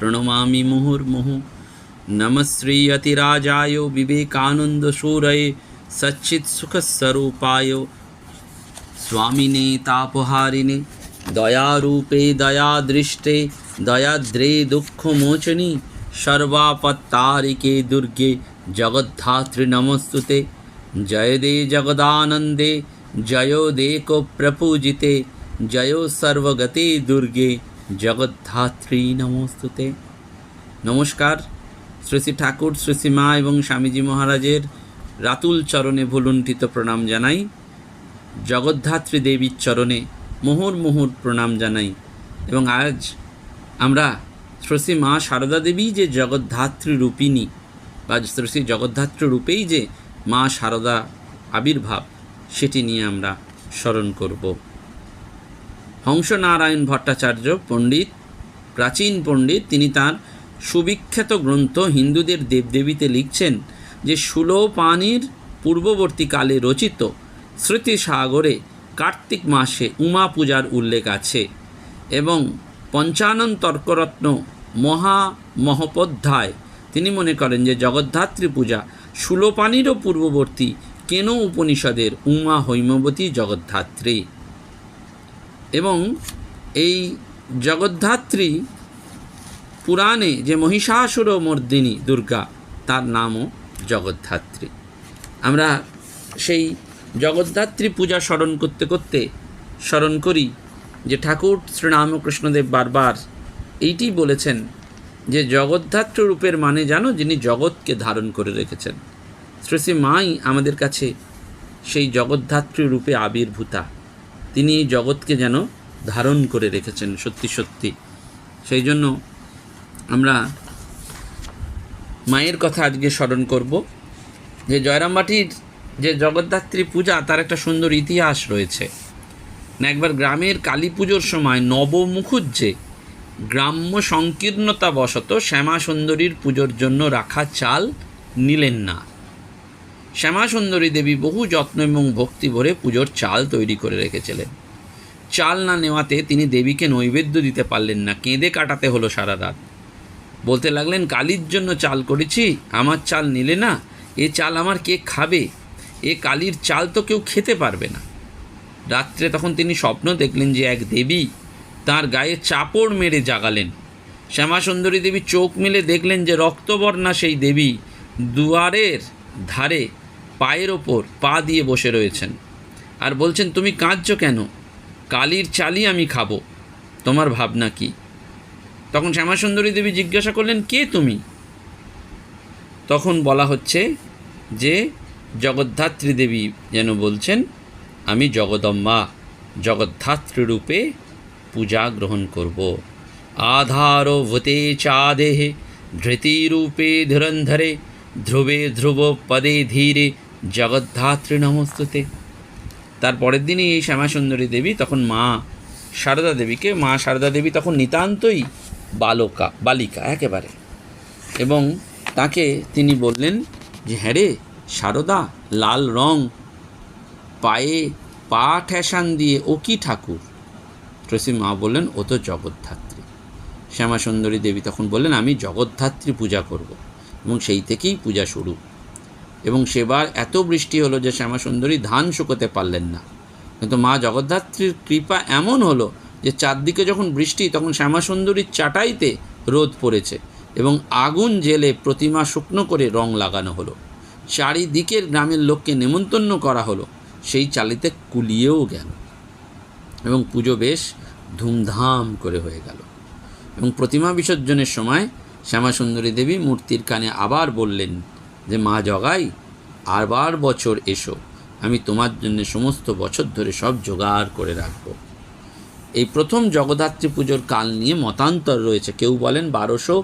प्रणमा मुहुर्मुहु। नम श्री अतिराजाय विवेकानंद शूरय सच्चित सुख स्वरूपाय स्वामिने तापहारिणे, दयारूपे दयादृष्टे, दयाद्रे दुःखमोचनि, सर्वापत्तारिके दुर्गे जगद्धात्रि नमस्तुते। जय दे जगदानंदे जयो देको प्रपूजिते, जयो सर्वगते दुर्गे। জগদ্ধাত্রী নমস্তুতে। নমস্কার। শ্রী শ্রী ঠাকুর, শ্রী মা এবং স্বামীজি মহারাজের রাতুল চরণে ভুলুণ্ঠিত প্রণাম জানাই। জগদ্ধাত্রী দেবীর চরণে মুহুর মুহুর প্রণাম জানাই। এবং আজ আমরা শ্রী মা সারদা দেবী যে জগদ্ধাত্রী রূপিণী বা শ্রী জগদ্ধাত্রী রূপেই যে মা সারদা আবির্ভাব, সেটি নিয়ে আমরা স্মরণ করব। হংসনারায়ণ ভট্টাচার্য পণ্ডিত, প্রাচীন পণ্ডিত, তিনি তার সুবিখ্যাত গ্রন্থ হিন্দুদের দেবদেবীতে লিখছেন, যে সুলোপানির পূর্ববর্তীকালে রচিত স্মৃতিসাগরে কার্তিক মাসে উমা পূজার উল্লেখ আছে এবং পঞ্চানন তর্করত্ন মহা মহোপাধ্যায়, তিনি মনে করেন যে জগদ্ধাত্রী পূজা সুলোপানিরও পূর্ববর্তী কেন উপনিষদের উমা হৈমবতী জগদ্ধাত্রী? এবং এই জগদ্ধাত্রী পুরাণে যে মহিষাসুর মর্দিনী দুর্গা, তার নামও জগদ্ধাত্রী। আমরা সেই জগদ্ধাত্রী পূজা স্মরণ করতে করতে স্মরণ করি যে ঠাকুর শ্রীরামকৃষ্ণদেব বারবার এইটি বলেছেন যে জগদ্ধাত্র রূপের মানে জানো যিনি জগৎকে ধারণ করে রেখেছেন। শ্রী মাই আমাদের কাছে সেই জগদ্ধাত্রী রূপে আবির্ভূতা। তিনি এই জগৎকে যেন ধারণ করে রেখেছেন, সত্যি সত্যি। সেই জন্য আমরা মায়ের কথা আজকে স্মরণ করব। যে জয়রামবাটির যে জগদ্ধাত্রী পূজা, তার একটা সুন্দর ইতিহাস রয়েছে। না, একবার গ্রামের কালী পুজোর সময় নবমুখুজ্জে গ্রাম্য সংকীর্ণতা বশত শ্যামা সুন্দরীর পুজোর জন্য রাখা চাল নিলেন না। শ্যামা সুন্দরী দেবী বহু যত্ন এবং ভক্তি ভরে পুজোর চাল তৈরি করে রেখেছিলেন। চাল না নেওয়াতে তিনি দেবীকে নৈবেদ্য দিতে পারলেন না, কেঁদে কাটাতে হলো সারা রাত। বলতে লাগলেন, কালির জন্য চাল করেছি, আমার চাল নিলে না, এ চাল আমার কে খাবে? এ কালির চাল তো কেউ খেতে পারবে না। রাত্রে তখন তিনি স্বপ্ন দেখলেন যে এক দেবী তার গায়ে চাপড় মেরে জাগালেন। শ্যামাসুন্দরী দেবী চোখ মেলে দেখলেন যে রক্তবর্ণা সেই দেবী দুয়ারের ধারে পায়ের ওপর পা দিয়ে বসে রয়েছেন। আর বলছেন, তুমি কাঁদছ কেন? কালির চালই আমি খাব। তোমার ভাবনা কি? তখন শ্যামাসুন্দরী দেবী জিজ্ঞাসা করলেন, কে তুমি? তখন বলা হচ্ছে যে, জগদ্ধাত্রী দেবী যেন বলছেন, আমি জগদম্মা, জগদ্ধাত্রী রূপে পূজা গ্রহণ করব। আধারো ভূতে চাদেহে ধৃতিরূপে ধুরন্ধরে, ধ্রুবে ধ্রুব পদে ধীরে জগদ্ধাত্রী নমস্তুতে তার পরের দিনই এই শ্যামাসুন্দরী দেবী তখন মা সারদা দেবীকে, মা সারদা দেবী তখন নিতান্তই বালকা, বালিকা একেবারে। এবং তাকে তিনি বললেন যে হ্যাঁ রে সারদা, লাল রং, পায়ে পা ঠেসান দিয়ে ও কি ঠাকুর? তুলসী মা বললেন, ও তো জগদ্ধাত্রী। শ্যামাসুন্দরী দেবী তখন বললেন, আমি জগদ্ধাত্রী পূজা করব এবং সেই থেকেই পূজা শুরু। এবং সেবার এত বৃষ্টি হলো যে শ্যামাসুন্দরী ধান শুকোতে পারলেন না। কিন্তু মা জগদ্ধাত্রীর কৃপা এমন হলো যে চারদিকে যখন বৃষ্টি, তখন শ্যামাসুন্দরীর চাটাইতে রোদ পড়েছে এবং আগুন জেলে প্রতিমা শুকনো করে রং লাগানো হলো। চারিদিকের গ্রামের লোককে নেমন্তন্ন করা হলো। সেই চালিতে কুলিয়েও গেল এবং পুজো বেশ ধুমধাম করে হয়ে গেল। এবং প্রতিমা বিসর্জনের সময় শ্যামাসুন্দরী দেবী মূর্তির কানে আবার বললেন যে মা জগাই আবার বছর এসো, আমি তোমার জন্য সমস্ত বছর ধরে সব জোগাড় করে রাখব। এই প্রথম জগদ্ধাত্রী পুজোর কাল নিয়ে মতান্তর রয়েছে। কেউ বলেন বারোশো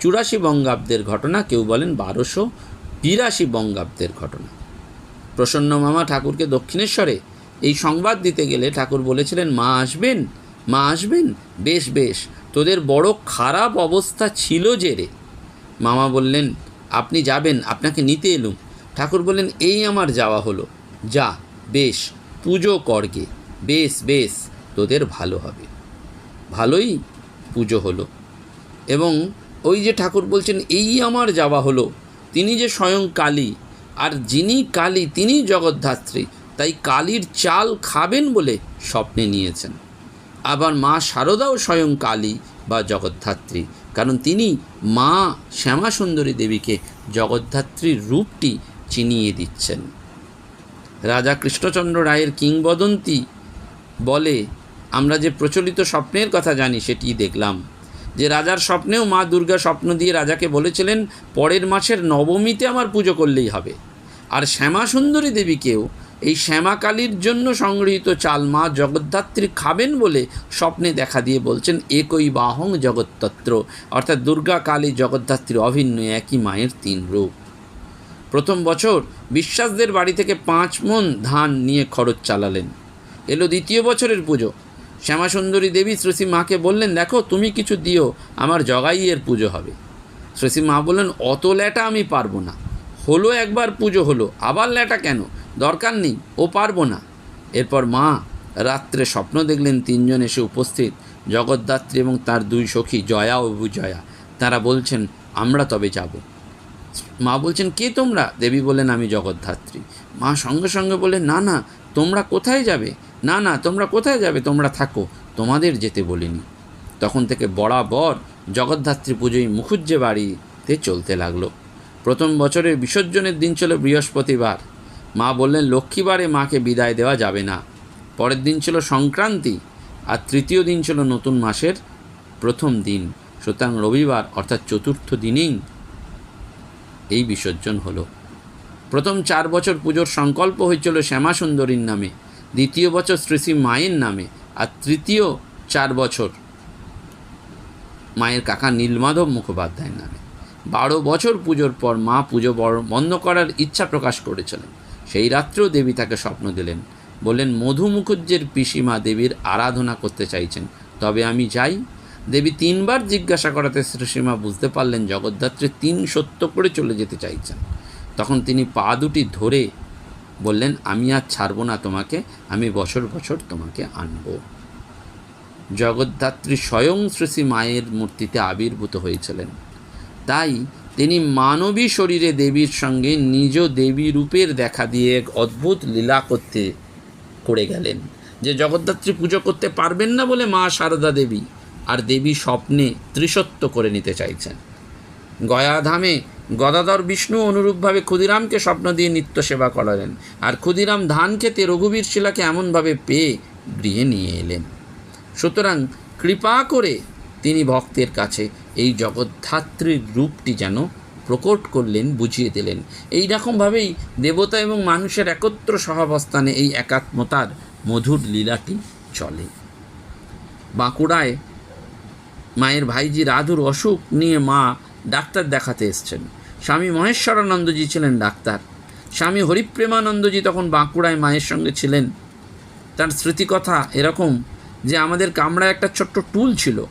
চুরাশি বঙ্গাব্দের ঘটনা, কেউ বলেন বারোশো বিরাশি বঙ্গাব্দের ঘটনা। প্রসন্ন মামা ঠাকুরকে দক্ষিণেশ্বরে এই সংবাদ দিতে গেলে ঠাকুর বলেছিলেন, মা আসবেন মা আসবেন, বেশ বেশ, তোদের বড় খারাপ অবস্থা ছিল যে রে। মামা বললেন আপনি যাবেন, আপনাকে নিতে এলুম। ঠাকুর বললেন, এই আমার যাওয়া হলো। যা, বেশ, পুজো করগে বেশ বেশ, তোদের ভালো হবে। ভালোই পুজো হলো। এবং ওই যে ঠাকুর বলছেন, এই আমার যাওয়া হলো। তিনি যে স্বয়ং কালী, আর যিনি কালী, তিনি জগদ্ধাত্রী। তাই কালীর চাল খাবেন বলে স্বপ্নে নিয়েছেন। আবার মা শারদাও স্বয়ং কালী বা জগদ্ধাত্রী। কারণ তিনি মা শ্যামা সুন্দরী দেবীকে জগদ্ধাত্রীর রূপটি চিনিয়ে দিচ্ছেন। রাজা কৃষ্ণচন্দ্র রায়ের কিংবদন্তি বলে, আমরা যে প্রচলিত স্বপ্নের কথা জানি সেটি দেখলাম। যে রাজার স্বপ্নেও মা দুর্গা স্বপ্ন দিয়ে রাজাকে বলেছিলেন, পরের মাসের নবমীতে আমার পুজো করলেই হবে। আর শ্যামা সুন্দরী দেবীকেও এই শ্যামা কালীর জন্য সংগৃহীত চাল মা জগদ্ধাত্রী খাবেন বলে স্বপ্নে দেখা দিয়ে বলছেন, একই বাহং জগত্তত্র। অর্থাৎ দুর্গা কালী জগদ্ধাত্রী অভিন্ন একই মায়ের তিন রূপ। প্রথম বছর বিশ্বাসদের বাড়ি থেকে পাঁচ মন ধান নিয়ে খরচ চালালেন। এলো দ্বিতীয় বছরের পুজো। শ্যামাসুন্দরী দেবী শ্রী মাকে বললেন, দেখো, তুমি কিছু দিও, আমার জগাইয়ের পুজো হবে। শ্রী মা বললেন, অত ল্যাটা আমি পারব না। হলো একবার পুজো হলো, আবার ল্যাটা কেন? দরকার নেই, ও পারব না। এরপর মা রাত্রে স্বপ্ন দেখলেন তিনজন এসে উপস্থিত, জগদ্ধাত্রী এবং তার দুই সখী, জয়া ও বিজয়া। তারা বলছেন, আমরা তবে যাব। মা বলছেন, কে তোমরা? দেবী বলেন আমি জগদ্ধাত্রী। মা সঙ্গে সঙ্গে বললেন, না না, তোমরা কোথায় যাবে? না না, তোমরা কোথায় যাবে? তোমরা থাকো, তোমাদের যেতে বলিনি। তখন থেকে বরাবর জগদ্ধাত্রী পুজোয় মুখুজ্জে বাড়িতে চলতে লাগল। প্রথম বছরের বিসর্জনের দিন ছিল বৃহস্পতিবার। মা বললেন, লক্ষ্মীবারে মাকে বিদায় দেওয়া যাবে না। পরের দিন ছিল সংক্রান্তি, আর তৃতীয় দিন ছিল নতুন মাসের প্রথম দিন। সুতরাং রবিবার, অর্থাৎ চতুর্থ দিনেই এই বিসর্জন হলো। প্রথম চার বছর পুজোর সংকল্প হয়েছিল শ্যামা সুন্দরীর নামে, দ্বিতীয় বছর শ্রী শ্রী মায়ের নামে, আর তৃতীয় চার বছর মায়ের কাকা নীলমাধব মুখোপাধ্যায়ের নামে। বারো বছর পুজোর পর মা পুজো বন্ধ করার ইচ্ছা প্রকাশ করেছিলেন। সেই রাত্রেও দেবী তাকে স্বপ্ন দিলেন। বললেন, মধু মুখুজ্জের পিসিমা দেবীর আরাধনা করতে চাইছেন, তবে আমি যাই। দেবী তিনবার জিজ্ঞাসা করাতে শ্রীসীমা বুঝতে পারলেন জগদ্ধাত্রী তিন সত্য করে চলে যেতে চাইছেন। তখন তিনি পা দুটি ধরে বললেন, আমি আর ছাড়বো না তোমাকে, আমি বছর বছর তোমাকে আনব। জগদ্ধাত্রী স্বয়ং শ্রী মায়ের মূর্তিতে আবির্ভূত হয়েছিলেন। তাই তিনি মানবী শরীরে দেবীর সঙ্গে নিজ দেবী রূপের দেখা দিয়ে এক অদ্ভুত লীলা করতে, করে গেলেন। যে জগদ্ধাত্রী পুজো করতে পারবেন না বলে মা সারদা দেবী আর দেবী স্বপ্নে ত্রিসত্য করে নিতে চাইছেন। গয়াধামে গদাধর বিষ্ণু অনুরূপভাবে ক্ষুদিরামকে স্বপ্ন দিয়ে নিত্য সেবা করালেন আর ক্ষুদিরাম ধান খেতে রঘুবীর শিলাকে এমনভাবে পেয়ে গৃহে নিয়ে এলেন। সুতরাং কৃপা করে তিনি ভক্তের কাছে এই জগদ্ধাত্রীর রূপটি যেন প্রকট করলেন, বুঝিয়ে দিলেন। এই রকমভাবেই দেবতা এবং মানুষের একত্র সহাবস্থানে এই একাত্মতার মধুর লীলাটি চলে। বাঁকুড়ায় মায়ের ভাইজি রাধুর অসুখ নিয়ে মা ডাক্তার দেখাতে এসছেন। স্বামী মহেশ্বরানন্দজি ছিলেন ডাক্তার। স্বামী হরিপ্রেমানন্দজি তখন বাঁকুড়ায় মায়ের সঙ্গে ছিলেন। তার স্মৃতিকথা এরকম যে আমাদের কামরায় একটা ছোট্ট টুল ছিল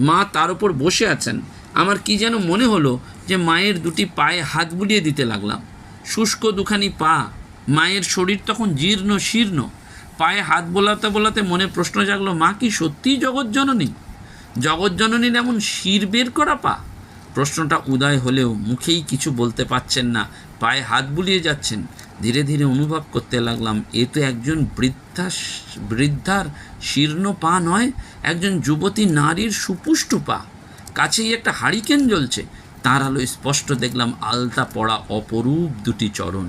মা তার উপর বসে আছেন। আমার কি যেন মনে হলো যে মায়ের দুটি পায়ে হাত বুলিয়ে দিতে লাগলাম। শুষ্ক দুখানি পা, মায়ের শরীর তখন জীর্ণ শীর্ণ। পায়ে হাত বোলাতে বোলাতে মনে প্রশ্ন জাগলো, মা কি সত্যিই জগৎজননী? জগৎজননীর এমন শির বের করা পা? প্রশ্নটা উদয় হলেও মুখেই কিছু বলতে পারছেন না, পায়ে হাত বুলিয়ে যাচ্ছেন। ধীরে ধীরে অনুভব করতে লাগলাম, এ তো একজন বৃদ্ধা বৃদ্ধার শীর্ণ পা নয়, একজন যুবতী নারীর সুপুষ্টু পা। কাছেই একটা হারিকেন জ্বলছে। তার আলোয় স্পষ্ট দেখলাম, আলতা পড়া অপরূপ দুটি চরণ।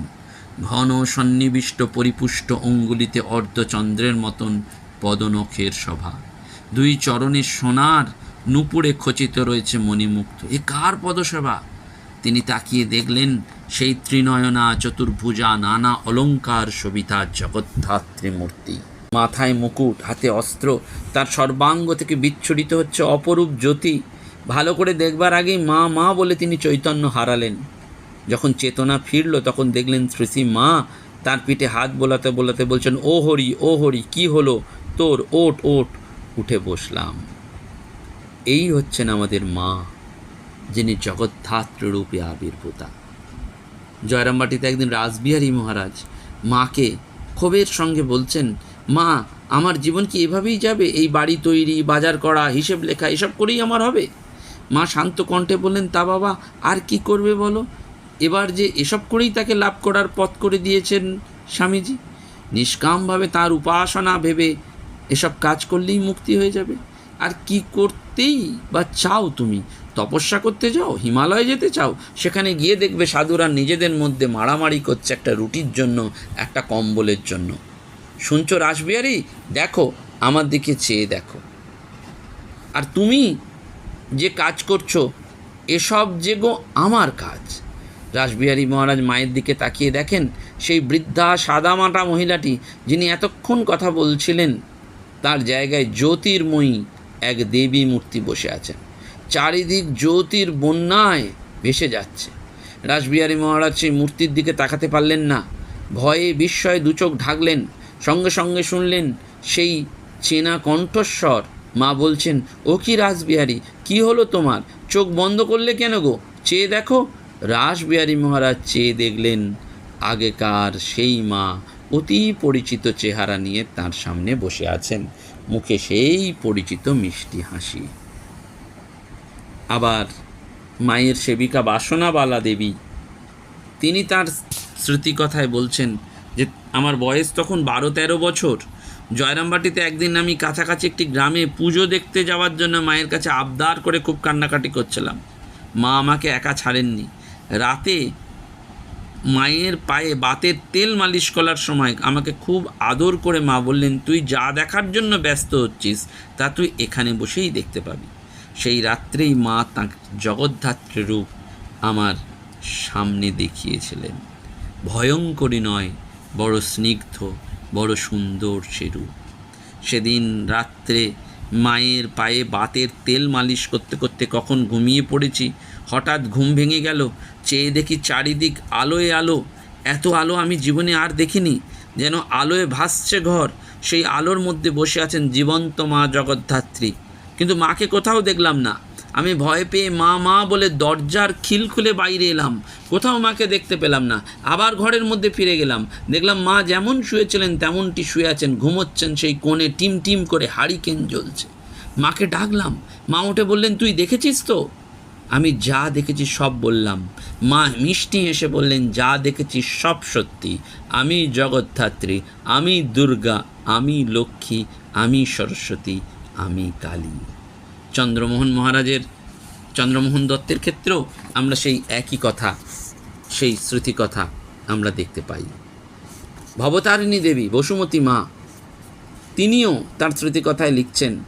ঘন সন্নিবিষ্ট পরিপুষ্ট অঙ্গুলিতে অর্ধচন্দ্রের মতন পদনখের সভা দুই চরণে সোনার নুপুরে খচিত রয়েছে মণিমুক্ত। এ কার পদসেবা? তিনি তাকিয়ে দেখলেন সেই ত্রিনয়না, চতুর্ভুজা, নানা অলঙ্কার সবিতা, জগদ্ধাত্রী মূর্তি। মাথায় মুকুট, হাতে অস্ত্র, তার সর্বাঙ্গ থেকে বিচ্ছুরিত হচ্ছে অপরূপ জ্যোতি। ভালো করে দেখবার আগেই মা মা বলে তিনি চৈতন্য হারালেন। যখন চেতনা ফিরল, তখন দেখলেন শ্রীশ্রী মা তার পিঠে হাত বোলাতে বোলাতে বলছেন, ও হরি ও হরি, কি হলো? তোর ওট ওট। উঠে বসলাম। এই হচ্ছেন আমাদের মা, যিনি জগদ্ধাত্র রূপে আবির্ভূতা। জয়রামবাটিতে একদিন রাসবিহারী মহারাজ মাকে ক্ষোভের সঙ্গে বলছেন, মা, আমার জীবন কি এভাবেই যাবে? এই বাড়ি তৈরি, বাজার করা, হিসেব লেখা, এসব করেই আমার হবে? মা শান্ত কণ্ঠে বললেন, তা বাবা, আর কি করবে বলো? এবার যে এসব করেই তাকে লাভ করার পথ করে দিয়েছেন স্বামীজি, নিষ্কামভাবে তার উপাসনা ভেবে এসব কাজ করলেই মুক্তি হয়ে যাবে। আর কি করতেই বা চাও তুমি? তপস্যা করতে যাও, হিমালয়ে যেতে চাও, সেখানে গিয়ে দেখবে সাধুরা নিজেদের মধ্যে মারামারি করছে একটা রুটির জন্য, একটা কম্বলের জন্য। শুনছো রাসবিহারি? দেখো, আমার দিকে চেয়ে দেখো। আর তুমি যে কাজ করছ, এসব যে গো আমার কাজ। রাসবিহারী মহারাজ মায়ের দিকে তাকিয়ে দেখেন, সেই বৃদ্ধা সাদামাটা মহিলাটি, যিনি এতক্ষণ কথা বলছিলেন, তার জায়গায় জ্যোতির্ময়ী এক দেবী মূর্তি বসে আছেন। চারিদিক জ্যোতির বন্যায় ভেসে যাচ্ছে। রাসবিহারী মহারাজ সেই মূর্তির দিকে তাকাতে পারলেন না। ভয়ে বিস্ময়ে দুচোখ ঢাকলেন, সঙ্গে সঙ্গে শুনলেন সেই চেনা কণ্ঠস্বর। মা বলছেন, ও কি রাসবিহারী, কি হলো তোমার? চোখ বন্ধ করলে কেন গো? চেয়ে দেখো। রাসবিহারী মহারাজ চেয়ে দেখলেন, আগেকার সেই মা অতি পরিচিত চেহারা নিয়ে তার সামনে বসে আছেন। মুখে সেই পরিচিত মিষ্টি হাসি। আবার মায়ের সেবিকা বাসনাবালা দেবী। তিনি তার স্মৃতিকথায় বলছেন যে, আমার বয়স তখন বারো তেরো বছর। জয়রামবাটিতে একদিন আমি কাছাকাছি একটি গ্রামে পুজো দেখতে যাওয়ার জন্য মায়ের কাছে আবদার করে খুব কান্নাকাটি করছিলাম। মা আমাকে একা ছাড়েননি। রাতে মায়ের পায়ে বাতের তেল মালিশ করার সময় আমাকে খুব আদর করে মা বললেন, তুই যা দেখার জন্য ব্যস্ত হচ্ছিস, তা তুই এখানে বসেই দেখতে পাবি। সেই রাত্রেই মা তাঁর জগদ্ধাত্রী রূপ আমার সামনে দেখিয়েছিলেন। ভয়ঙ্করী নয়, বড় স্নিগ্ধ, বড় সুন্দর সে রূপ। সেদিন রাত্রে মায়ের পায়ে বাতের তেল মালিশ করতে করতে কখন ঘুমিয়ে পড়েছি, হঠাৎ ঘুম ভেঙে গেল, চেয়ে দেখি চারিদিক আলোয় আলো। এত আলো আমি জীবনে আর দেখিনি, যেন আলোয় ভাসছে ঘর। সেই আলোর মধ্যে বসে আছেন জীবন্ত মা জগদ্ধাত্রী। কিন্তু মাকে কোথাও দেখলাম না। আমি ভয় পেয়ে মা মা বলে দরজার খিল খুলে বাইরে এলাম। কোথাও মাকে দেখতে পেলাম না। আবার ঘরের মধ্যে ফিরে গেলাম। দেখলাম মা যেমন শুয়েছিলেন, তেমনটি শুয়ে আছেন, ঘুমোচ্ছেন সেই কোণে টিম টিম করে হারিকেন জ্বলছে। মাকে ডাকলাম। মা উঠে বললেন, তুই দেখেছিস তো? আমি যা দেখেছি সব বললাম। মা মিষ্টি এসে বললেন, যা দেখেছি সব সত্যি। আমি জগদ্ধাত্রী, আমি দুর্গা, আমি লক্ষ্মী, আমি সরস্বতী আমি কালী। চন্দ্রমোহন মহারাজের, চন্দ্রমোহন দত্তের ক্ষেত্রেও আমরা সেই একই কথা, সেই স্মৃতি কথা আমরা দেখতে পাই। ভবতারিণী দেবী বসুমতী মা, তিনিও তার স্মৃতিকথায় লিখছেন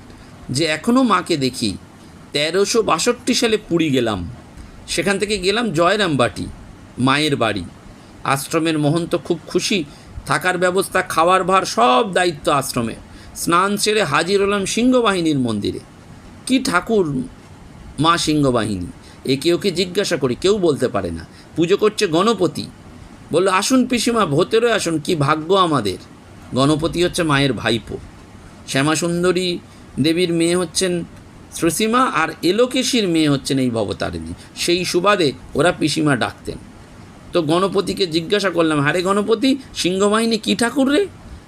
যে এখনও মাকে দেখি, তেরোশো বাষট্টি সালে পুরী গেলাম। সেখান থেকে গেলাম জয়রামবাটি মায়ের বাড়ি। আশ্রমের মহন্ত খুব খুশি, থাকার ব্যবস্থা, খাওয়ার ভার, সব দায়িত্ব আশ্রমে। স্নান সেরে হাজির হলাম সিংহবাহিনীর মন্দিরে। কি ঠাকুর মা সিংহবাহিনী? একে ওকে জিজ্ঞাসা করি, কেউ বলতে পারে না। পুজো করছে গণপতি। বলল, আসুন পিসিমা ভোতেরও আসুন, কি ভাগ্য আমাদের। গণপতি হচ্ছে মায়ের ভাইপো। শ্যামাসুন্দরী দেবীর মেয়ে হচ্ছেন শ্রীসীমা আর এলোকেশীর মেয়ে হচ্ছেন এই ভবতারিণী। সেই সুবাদে ওরা পিসিমা ডাকতেন। তো গণপতিকে জিজ্ঞাসা করলাম হারে গণপতি, সিংহবাহিনী কী ঠাকুর রে?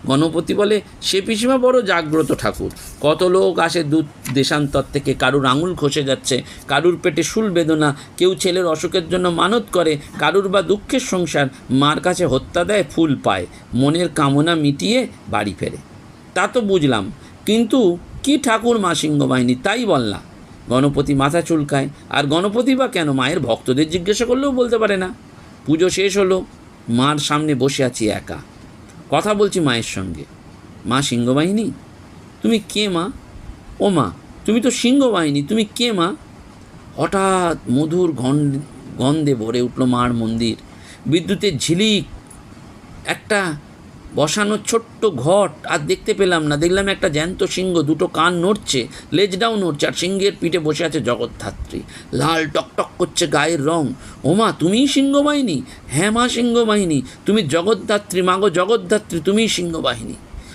গণপতি বলে, সে পিসিমা বড় জাগ্রত ঠাকুর। কত লোক আসে দু দেশান্তর থেকে, কারুর আঙুল খসে যাচ্ছে, কারুর পেটে শুল বেদনা, কেউ ছেলের অসুখের জন্য মানত করে, কারুর বা দুঃখের সংসার, মার কাছে হত্যা দেয়, ফুল পায়, মনের কামনা মিটিয়ে বাড়ি ফেরে। তা তো বুঝলাম, কিন্তু কি ঠাকুর মা সিংহবাহিনী তাই বল না। গণপতি মাথা চুলকায়, আর গণপতি বা কেন মায়ের ভক্তদের জিজ্ঞাসা করলেও বলতে পারে না। পুজো শেষ হলো, মার সামনে বসে আছি একা। কথা বলছি মায়ের সঙ্গে। মা সিংহবাহিনী? তুমি কে মা? ও মা, তুমি তো সিংহবাহিনী, তুমি কে মা? হঠাৎ মধুর গন্ধ গন্ধে ভরে উঠল মার মন্দির। বিদ্যুতের ঝিলিক, একটা বসানো ছোট্ট ঘট, আর দেখতে পেলাম না। দেখলাম একটা জ্যান্ত সিংহ, দুটো কান নড়ছে লেজটাও নড়ছে, আর সিংহের পিঠে বসে আছে জগদ্ধাত্রী। লাল টকটক করছে গায়ের রং। ওমা, তুমিই সিংহবাহিনী? হ্যাঁ মা, সিংহবাহিনী। তুমি জগদ্ধাত্রী মাগো জগদ্ধাত্রী, তুমিই সিংহবাহিনী।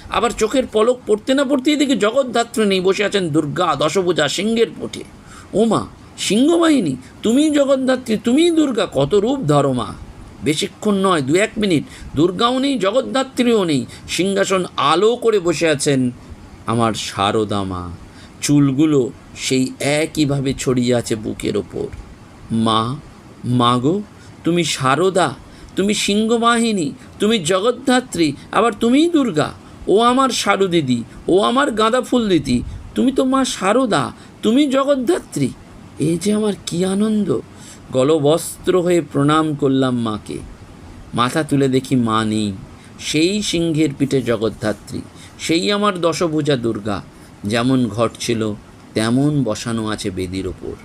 আবার চোখের পলক পড়তে না পড়তেই দেখি জগদ্ধাত্রী নেই, বসে আছেন দুর্গা, দশভূজা, সিংহের পটে ওমা, সিংহবাহিনী? তুমিই জগদ্ধাত্রী, তুমিই দুর্গা, কত রূপ ধরো মা। বেশিক্ষণ নয় দু এক মিনিট। দুর্গাও নেই, জগদ্ধাত্রীও নেই। সিংহাসন আলো করে বসে আছেন আমার শারদা মা চুলগুলো সেই একইভাবে ছড়িয়ে আছে বুকের ওপর। মা মাগো তুমি শারদা, তুমি সিংহবাহিনী, তুমি জগদ্ধাত্রী, আবার তুমিই দুর্গা। ও আমার সারু দিদি ও আমার গাঁদা ফুল দিদি তুমি তো মা শারদা, তুমি জগদ্ধাত্রী। এই যে আমার কি আনন্দ। গলবস্ত্র হয়ে প্রণাম করলাম মাকে। মাথা তুলে দেখি মা নেই। সেই সিংহের পিঠে জগদ্ধাত্রী, সেই আমার দশভুজা দুর্গা। যেমন ঘট ছিল তেমন বসানো আছে বেদির ওপর।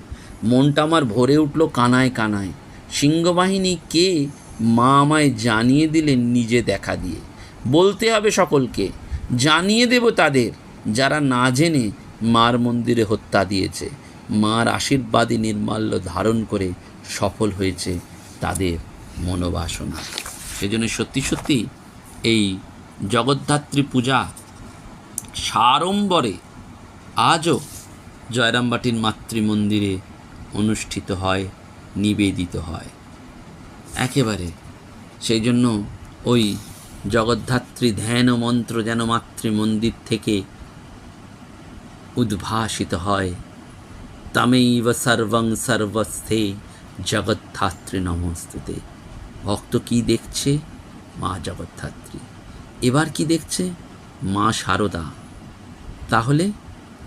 মনটা আমার ভরে উঠল কানায় কানায়। সিংহবাহিনী কে, মা আমায় জানিয়ে দিলেন নিজে দেখা দিয়ে। বলতে হবে সকলকে, জানিয়ে দেব তাদের, যারা না জেনে মার মন্দিরে হত্যা দিয়েছে। মার আশীর্বাদী নির্মাল্য ধারণ করে সফল হয়েছে তাদের মনোবাসনা। সেজন্য সত্যি সত্যি এই জগদ্ধাত্রী পূজা সাড়ম্বরে আজও জয়রামবাটির মাতৃমন্দিরে অনুষ্ঠিত হয়, নিবেদিত হয়। একেবারে সেই জন্য ওই জগদ্ধাত্রী ধ্যান মন্ত্র যেন মাতৃমন্দির থেকে উদ্ভাসিত হয়, তামেইব সর্বং সর্বস্থে জগদ্ধাত্রী নমস্তুতে। ভক্ত কি দেখছে? মা জগদ্ধাত্রী। এবার কি দেখছে? মা শারদা তাহলে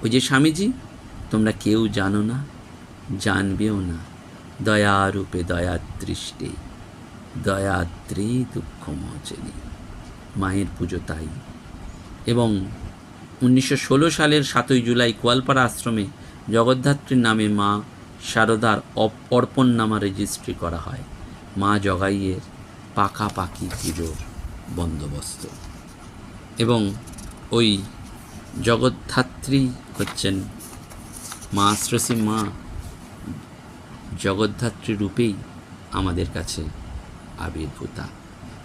ওই যে স্বামীজি, তোমরা কেউ জানো না, জানবেও না। দয়ারূপে দয়াদৃষ্টে, দয়াদ্রি দুঃখ মোচনী। মায়ের পুজো তাই। এবং উনিশশো ষোলো সালের সাতই জুলাই কোয়ালপাড়া আশ্রমে জগদ্ধাত্রীর নামে মা শারদার অপ- অর্পণ নামা রেজিস্ট্রি করা হয়। মা জগাইয়ের পাকাপাকি পুজোর বন্দোবস্ত। এবং ওই জগদ্ধাত্রী হচ্ছেন মা শ্রেষী মা জগদ্ধাত্রী রূপেই আমাদের কাছে আবির্ভূতা।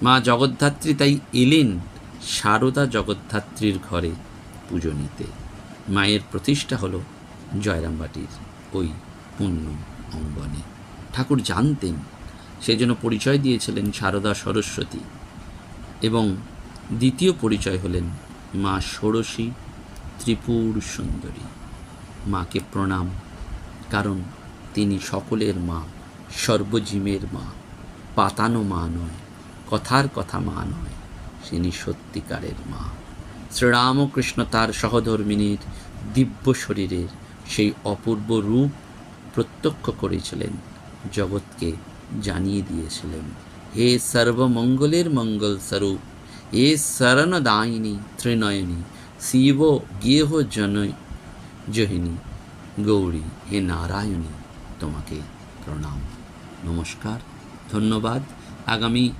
মা জগদ্ধাত্রী তাই এলেন সারদা জগদ্ধাত্রীর ঘরে পুজো নিতে। মায়ের প্রতিষ্ঠা হলো জয়রামবাটির ওই পুণ্য অঙ্গনে। ঠাকুর জানতেন, সেজন্য পরিচয় দিয়েছিলেন সারদা সরস্বতী এবং দ্বিতীয় পরিচয় হলেন মা ষোড়শী ত্রিপুর সুন্দরী। মাকে প্রণাম, কারণ তিনি সকলের মা, সর্বজীবের মা। পাতানো মা নয়, কথার কথা মা নয়, তিনি সত্যিকারের মা। শ্রীরামকৃষ্ণ তার সহধর্মিনীর দিব্য শরীরের সেই অপূর্ব রূপ প্রত্যক্ষ করেছিলেন, জগৎকে জানিয়ে দিয়েছিলেন। হে সর্বমঙ্গলের মঙ্গল স্বরূপ হে শরণদায়িনী ত্রিনয়নী, শিব গেহ জনয় জহিনী, গৌরী, হে নারায়ণী, তোমাকে প্রণাম। নমস্কার, ধন্যবাদ। আগামী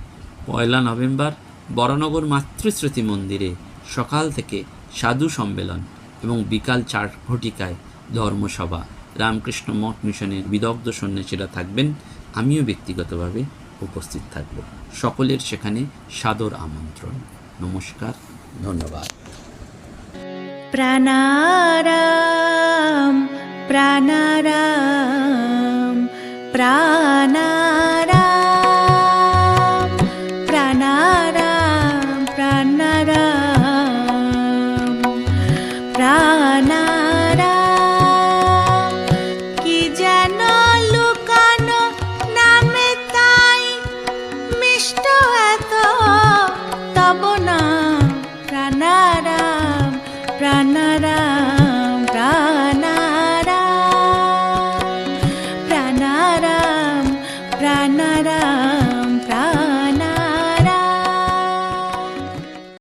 পয়লা নভেম্বর বরানগর মাতৃস্মৃতি মন্দিরে সকাল থেকে সাধু সম্মেলন এবং বিকাল চার ঘটিকায় ধর্মসভা রামকৃষ্ণ মঠ মিশনের বিদগ্ধ সন্ন্যাসীরা থাকবেন, আমিও ব্যক্তিগতভাবে উপস্থিত থাকব। সকলের সেখানে সাদর আমন্ত্রণ। নমস্কার, ধন্যবাদ। প্রাণারাম প্রাণারাম প্রাণার